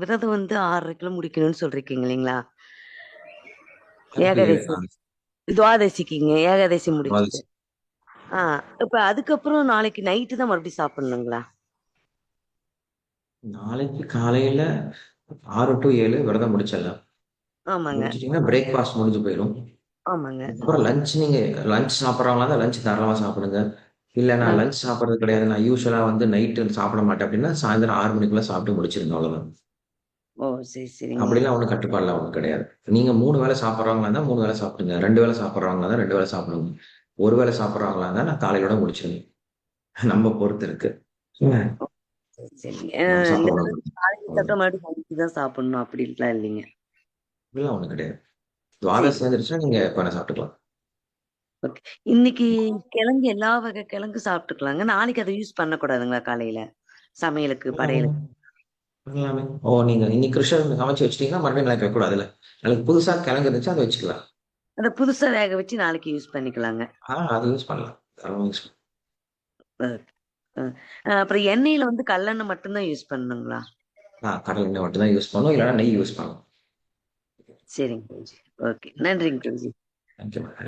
விரதம் வந்து 6:30க்குள்ள முடிக்கணும்னு சொல்லிருக்கீங்க இல்லைங்களா? ஏகாதசி. துவாதசிக்குங்க. ஏகாதசி முடிச்சுட்டு. துவாதசி. ஆ இப்ப அதுக்கப்புறம் நாளைக்கு நைட்டு தான் மறுபடியும் சாப்பிடணுங்களா? நாளைக்கு காலையில 6 டூ 7 விரதம் முடிச்சிடலாம். ஆமாங்க. முடிச்சுட்டீங்கன்னா பிரேக்ஃபாஸ்ட் முடிஞ்சு போயிரும். ஆமாங்க. அதுக்கப்புறம் லஞ்ச் நீங்க லஞ்ச் சாப்பிடுறவங்களா இருந்தா லஞ்ச் தாராளமா சாப்பிடுங்க. இல்ல. நான் லஞ்ச் சாப்பிடுறது கிடையாது. நான் யூசுவலா வந்து நைட்டு சாப்பிட மாட்டேன் அப்படின்னா, சாயந்தரம் 6 மணிக்குள்ள சாப்பிட்டு முடிச்சிருங்க அவ்வளவுதான். ஓ! சரி, சரிங்க. அப்படிலாம் ஒண்ணும் கட்டுப்பாடுலாம் ஒண்ணும் கிடையாது. நீங்க 3 வேளை சாப்பிடுறவங்களா இருந்தா 3 வேளை சாப்பிடுங்க. 2 வேளை சாப்பிடுறவங்களா இருந்தா 2 வேளை சாப்பிடுங்க. 1 வேளை சாப்பிடுறவங்களா இருந்தா நான் காலையிலோட முடிச்சிருங்க. நம்ம பொறுத்து இருக்கு. சாப்பிடணும் அப்படின்ட்டுலாம் இல்லைங்க. அப்படிலாம் ஒண்ணும் கிடையாது. துவாதசி வந்துருச்சுன்னா நீங்க எப்ப சாப்பிட்டுக்கலாம். இன்னைக்கு கிழங்கு எல்லா வகை கிழங்கு சாப்பிட்டுக்கலாங்க. நாளைக்கு அத யூஸ் பண்ணக்கூடாதுங்களா காலையில? சமையலுக்கு, படையலுக்கு? ஓ! நீங்க இன்னைக்கு கிருஷ்ணருக்கு சமைச்சு வச்சுட்டீங்கன்னா, மறுபடியும் நாளைக்கு வைக்கக்கூடாதுல்ல. நாளைக்கு புதுசா கிழங்கு இருந்துச்சுன்னா அத வச்சுக்கலாம். அத புதுசா வேக வச்சு நாளைக்கு யூஸ் பண்ணிக்கலாங்க. ஆ அது யூஸ் பண்ணலாம். அப்புறம் எண்ணெயில வந்து கல்லெண்ணெய் மட்டும் தான் யூஸ் பண்ணணுங்களா? ஆ கடல் எண்ணெய் மட்டும் தான் யூஸ் பண்ணணும். இல்லன்னா நெய் யூஸ் பண்ணணும். சரிங்க. ஓகே. நன்றிங்க.